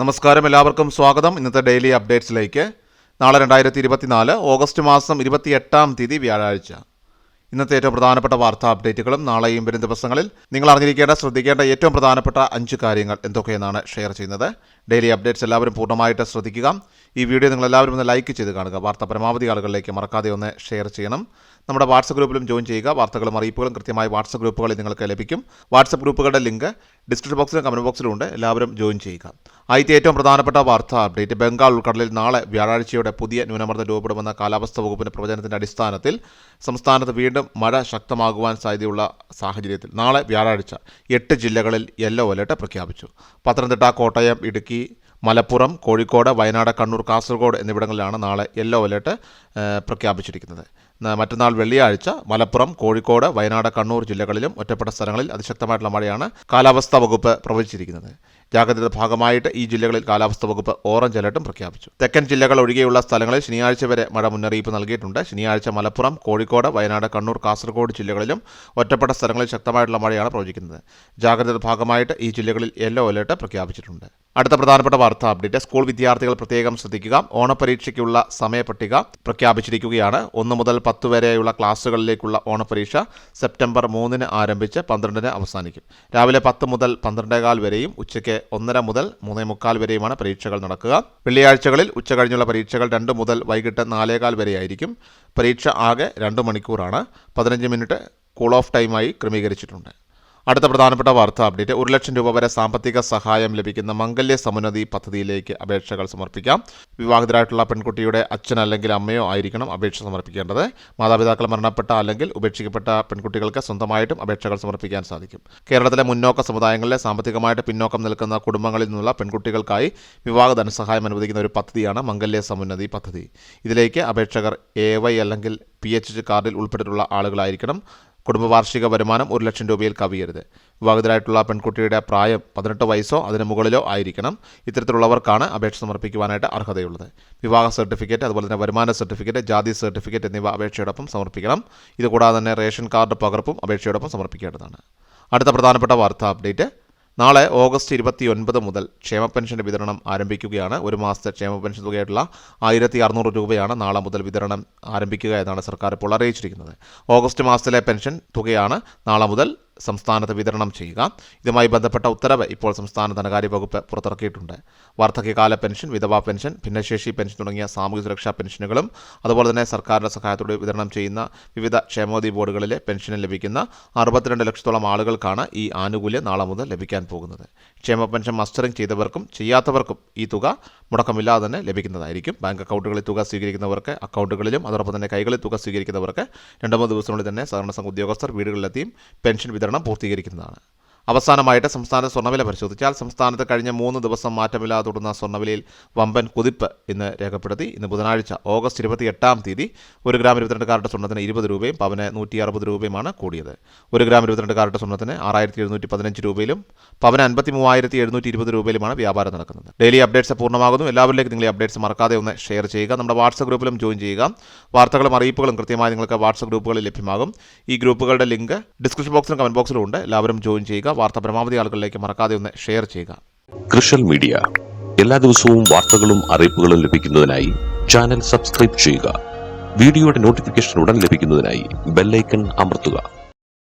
നമസ്കാരം എല്ലാവർക്കും സ്വാഗതം. ഇന്നത്തെ ഡെയിലി അപ്ഡേറ്റ്സിലേക്ക്. നാളെ രണ്ടായിരത്തി ഇരുപത്തിനാല് ഓഗസ്റ്റ് മാസം ഇരുപത്തി എട്ടാം തീയതി വ്യാഴാഴ്ച. ഇന്നത്തെ ഏറ്റവും പ്രധാനപ്പെട്ട വാർത്താ അപ്ഡേറ്റുകളും നാളെയും വരും ദിവസങ്ങളിൽ നിങ്ങൾ അറിഞ്ഞിരിക്കേണ്ട ശ്രദ്ധിക്കേണ്ട ഏറ്റവും പ്രധാനപ്പെട്ട അഞ്ച് കാര്യങ്ങൾ എന്തൊക്കെയെന്നാണ് ഷെയർ ചെയ്യുന്നത്. ഡെയിലി അപ്ഡേറ്റ്സ് എല്ലാവരും പൂർണമായിട്ട് ശ്രദ്ധിക്കുക. ഈ വീഡിയോ നിങ്ങൾ എല്ലാവരും ഒന്ന് ലൈക്ക് ചെയ്ത് കാണുക. വാർത്ത പരമാവധി ആളുകളിലേക്ക് മറക്കാതെ ഒന്ന് ഷെയർ ചെയ്യണം. നമ്മുടെ വാട്സപ്പ് ഗ്രൂപ്പിലും ജോയിൻ ചെയ്യുക. വാർത്തകളും അറിയിപ്പുകളും കൃത്യമായി വാട്സപ്പ് ഗ്രൂപ്പുകളിൽ നിങ്ങൾക്ക് ലഭിക്കും. വാട്സപ്പ് ഗ്രൂപ്പുകളുടെ ലിങ്ക് ഡിസ്ക്രിപ്ഷൻ ബോക്സിലും കമന്റ് ബോക്സിലും ഉണ്ട്. എല്ലാവരും ജോയിൻ ചെയ്യുക. ആദ്യത്തെ ഏറ്റവും പ്രധാനപ്പെട്ട വാർത്താ അപ്ഡേറ്റ്. ബംഗാൾ ഉൾക്കടലിൽ നാളെ വ്യാഴാഴ്ചയോടെ പുതിയ ന്യൂനമർദ്ദം രൂപപ്പെടുമെന്ന കാലാവസ്ഥാ വകുപ്പിന്റെ പ്രവചനത്തിന്റെ അടിസ്ഥാനത്തിൽ സംസ്ഥാനത്ത് വീണ്ടും മഴ ശക്തമാകുവാൻ സാധ്യതയുള്ള സാഹചര്യത്തിൽ നാളെ വ്യാഴാഴ്ച എട്ട് ജില്ലകളിൽ യെല്ലോ അലർട്ട് പ്രഖ്യാപിച്ചു. പത്തനംതിട്ട കോട്ടയം ഇടുക്കി മലപ്പുറം കോഴിക്കോട് വയനാട് കണ്ണൂർ കാസർഗോഡ് എന്നിവിടങ്ങളിലാണ് നാളെ യെല്ലോ അലർട്ട് പ്രഖ്യാപിച്ചിരിക്കുന്നത്. മറ്റന്നാൾ വെള്ളിയാഴ്ച മലപ്പുറം കോഴിക്കോട് വയനാട് കണ്ണൂർ ജില്ലകളിലും ഒറ്റപ്പെട്ട സ്ഥലങ്ങളിൽ അതിശക്തമായിട്ടുള്ള മഴയാണ് കാലാവസ്ഥാ വകുപ്പ് പ്രവചിച്ചിരിക്കുന്നത്. ജാഗ്രതയുടെ ഭാഗമായിട്ട് ഈ ജില്ലകളിൽ കാലാവസ്ഥ വകുപ്പ് ഓറഞ്ച് അലർട്ടും പ്രഖ്യാപിച്ചു. തെക്കൻ ജില്ലകൾ ഒഴികെയുള്ള സ്ഥലങ്ങളിൽ ശനിയാഴ്ച വരെ മഴ മുന്നറിയിപ്പ് നൽകിയിട്ടുണ്ട്. ശനിയാഴ്ച മലപ്പുറം കോഴിക്കോട് വയനാട് കണ്ണൂർ കാസർഗോഡ് ജില്ലകളിലും ഒറ്റപ്പെട്ട സ്ഥലങ്ങളിൽ ശക്തമായിട്ടുള്ള മഴയാണ് പ്രവചിക്കുന്നത്. ജാഗ്രതയുടെ ഭാഗമായിട്ട് ഈ ജില്ലകളിൽ യെല്ലോ അലർട്ട് പ്രഖ്യാപിച്ചിട്ടുണ്ട്. അടുത്ത പ്രധാനപ്പെട്ട വാർത്ത അപ്ഡേറ്റ്. സ്കൂൾ വിദ്യാർത്ഥികൾ പ്രത്യേകം ശ്രദ്ധിക്കുക. ഓണപരീക്ഷയ്ക്കുള്ള സമയപട്ടിക പ്രഖ്യാപിച്ചിരിക്കുകയാണ്. ഒന്ന് മുതൽ പത്ത് വരെയുള്ള ക്ലാസ്സുകളിലേക്കുള്ള ഓണപരീക്ഷ സെപ്റ്റംബർ മൂന്നിന് ആരംഭിച്ച് പന്ത്രണ്ടിന് അവസാനിക്കും. രാവിലെ പത്ത് മുതൽ പന്ത്രണ്ടേകാൽ വരെയും ഉച്ചയ്ക്ക് ഒന്നര മുതൽ മൂന്നേ മുക്കാൽ വരെയുമാണ് പരീക്ഷകൾ നടക്കുക. വെള്ളിയാഴ്ചകളിൽ ഉച്ച കഴിഞ്ഞുള്ള പരീക്ഷകൾ രണ്ട് മുതൽ വൈകിട്ട് നാലേകാൽ വരെയായിരിക്കും. പരീക്ഷ ആകെ രണ്ട് മണിക്കൂറാണ്. പതിനഞ്ച് മിനിറ്റ് കൂൾ ഓഫ് ടൈമായി ക്രമീകരിച്ചിട്ടുണ്ട്. അടുത്ത പ്രധാനപ്പെട്ട വാർത്താ അപ്ഡേറ്റ്. ഒരു ലക്ഷം രൂപ വരെ സാമ്പത്തിക സഹായം ലഭിക്കുന്ന മംഗല്യ സമുന്നതി പദ്ധതിയിലേക്ക് അപേക്ഷകൾ സമർപ്പിക്കാം. വിവാഹിതരായിട്ടുള്ള പെൺകുട്ടിയുടെ അച്ഛൻ അല്ലെങ്കിൽ അമ്മയോ ആയിരിക്കണം അപേക്ഷ സമർപ്പിക്കേണ്ടത്. മാതാപിതാക്കൾ മരണപ്പെട്ട അല്ലെങ്കിൽ ഉപേക്ഷിക്കപ്പെട്ട പെൺകുട്ടികൾക്ക് സ്വന്തമായിട്ടും അപേക്ഷകൾ സമർപ്പിക്കാൻ സാധിക്കും. കേരളത്തിലെ മുന്നോക്ക സമുദായങ്ങളിലെ സാമ്പത്തികമായിട്ട് പിന്നോക്കം നിൽക്കുന്ന കുടുംബങ്ങളിൽ നിന്നുള്ള പെൺകുട്ടികൾക്കായി വിവാഹ ധനസഹായം അനുവദിക്കുന്ന ഒരു പദ്ധതിയാണ് മംഗല്യ സമുന്നതി പദ്ധതി. ഇതിലേക്ക് അപേക്ഷകർ എ വൈ അല്ലെങ്കിൽ പി എച്ച് കാർഡിൽ ഉൾപ്പെട്ടിട്ടുള്ള ആളുകളായിരിക്കണം കുടുംബ വാർഷിക വരുമാനം ഒരു ലക്ഷം രൂപയിൽ കവിയരുത്. വിവാഹിതരായിട്ടുള്ള പെൺകുട്ടിയുടെ പ്രായം പതിനെട്ട് വയസ്സോ അതിന് മുകളിലോ ആയിരിക്കണം. ഇത്തരത്തിലുള്ളവർക്കാണ് അപേക്ഷ സമർപ്പിക്കുവാനായിട്ട് അർഹതയുള്ളത്. വിവാഹ സർട്ടിഫിക്കറ്റ് അതുപോലെ തന്നെ വരുമാന സർട്ടിഫിക്കറ്റ് ജാതി സർട്ടിഫിക്കറ്റ് എന്നിവ അപേക്ഷയോടൊപ്പം സമർപ്പിക്കണം. ഇതുകൂടാതെ തന്നെ റേഷൻ കാർഡ് പകർപ്പും അപേക്ഷയോടൊപ്പം സമർപ്പിക്കേണ്ടതാണ്. അടുത്ത പ്രധാനപ്പെട്ട വാർത്താ അപ്ഡേറ്റ് നാളെ ഓഗസ്റ്റ് ഇരുപത്തി ഒൻപത് മുതൽ ക്ഷേമ പെൻഷന്റെ വിതരണം ആരംഭിക്കുകയാണ്. ഒരു മാസത്തെ ക്ഷേമ പെൻഷൻ തുകയായിട്ടുള്ള ആയിരത്തി അറുന്നൂറ് രൂപയാണ് നാളെ മുതൽ വിതരണം ആരംഭിക്കുക എന്നാണ് സർക്കാർ ഇപ്പോൾ അറിയിച്ചിരിക്കുന്നത്. ഓഗസ്റ്റ് മാസത്തിലെ പെൻഷൻ തുകയാണ് നാളെ മുതൽ സംസ്ഥാനത്ത് വിതരണം ചെയ്യുക. ഇതുമായി ബന്ധപ്പെട്ട ഉത്തരവ് ഇപ്പോൾ സംസ്ഥാന ധനകാര്യ വകുപ്പ് പുറത്തിറക്കിയിട്ടുണ്ട്. വാർദ്ധക്യകാല പെൻഷൻ വിധവാ പെൻഷൻ ഭിന്നശേഷി പെൻഷൻ തുടങ്ങിയ സാമൂഹ്യ സുരക്ഷാ പെൻഷനുകളും അതുപോലെ തന്നെ സർക്കാരിന്റെ സഹായത്തോടെ വിതരണം ചെയ്യുന്ന വിവിധ ക്ഷേമോദി ബോർഡുകളിലെ പെൻഷന് ലഭിക്കുന്ന അറുപത്തിരണ്ട് ലക്ഷത്തോളം ആളുകൾക്കാണ് ഈ ആനുകൂല്യം നാളെ മുതൽ ലഭിക്കാൻ പോകുന്നത്. ക്ഷേമ പെൻഷൻ മസ്റ്ററിംഗ് ചെയ്തവർക്കും ചെയ്യാത്തവർക്കും ഈ തുക മുടക്കമില്ലാതെ തന്നെ ലഭിക്കുന്നതായിരിക്കും. ബാങ്ക് അക്കൗണ്ടുകളിൽ തുക സ്വീകരിക്കുന്നവർക്ക് അക്കൗണ്ടുകളിലും അതോടൊപ്പം തന്നെ കൈകളിൽ തുക സ്വീകരിക്കുന്നവർക്ക് രണ്ടു മൂന്ന് ദിവസങ്ങളിൽ തന്നെ സഹകരണ സംഘ ഉദ്യോഗസ്ഥർ വീടുകളിലെത്തിയും പെൻഷൻ വിതരണം പൂർത്തീകരിക്കുന്നതാണ്. അവസാനമായിട്ട് സംസ്ഥാന സ്വർണവില പരിശോധിച്ചാൽ സംസ്ഥാനത്ത് കഴിഞ്ഞ മൂന്ന് ദിവസം മാറ്റമില്ലാതെ തുടർന്ന സ്വർണവിലയിൽ വമ്പൻ കുതിപ്പ് ഇന്ന് രേഖപ്പെടുത്തി. ഇന്ന് ബുധനാഴ്ച ഓഗസ്റ്റ് ഇരുപത്തി എട്ടാം തീയതി ഒരു ഗ്രാം ഇരുപത്തിരണ്ട് കാരറ്റ് സ്വർണത്തിന് ഇരുപത് രൂപയും പവന് നൂറ്റി അറുപത് രൂപയുമാണ് കൂടിയത്. ഒരു ഗ്രാം ഇരുപത്തിരണ്ട് കാരറ്റ് സ്വർണത്തിന് ആറായിരത്തി എഴുന്നൂറ്റി പതിനഞ്ച് രൂപയിലും പവന് അൻപത്തി മൂവായിരത്തി എഴുന്നൂറ്റി ഇരുപത് രൂപയിലുമാണ് വ്യാപാരം നടക്കുന്നത്. ഡെയിലി അപ്ഡേറ്റ്സ് പൂർണമാകുന്നു. എല്ലാവരിലേക്കും ഈ അപ്ഡേറ്റ്സ് മറക്കാതെ ഒന്ന് ഷെയർ ചെയ്യുക. നമ്മുടെ വാട്സപ്പ് ഗ്രൂപ്പിലും ജോയിൻ ചെയ്യുക. വാർത്തകളും അറിയിപ്പുകളും കൃത്യമായി നിങ്ങൾക്ക് വാട്സപ്പ് ഗ്രൂപ്പുകളിൽ ലഭ്യമാകും. ഈ ഗ്രൂപ്പുകളുടെ ലിങ്ക് ഡിസ്ക്രിപ്ഷൻ ബോക്സിലും കമന്റ് ബോക്സിലും ഉണ്ട്. എല്ലാവരും ജോയിൻ ചെയ്യുക. വാർത്ത പരമാവധി ആളുകളിലേക്ക് മറക്കാതെ ഒന്ന് ഷെയർ ചെയ്യുക. കൃഷൽ മീഡിയ. എല്ലാ ദിവസവും വാർത്തകളും അറിയിപ്പുകളും ലഭിക്കുന്നതിനായി ചാനൽ സബ്സ്ക്രൈബ് ചെയ്യുക. വീഡിയോയുടെ നോട്ടിഫിക്കേഷൻ ഉടൻ ലഭിക്കുന്നതിനായി ബെല്ലൈക്കൺ അമർത്തുക.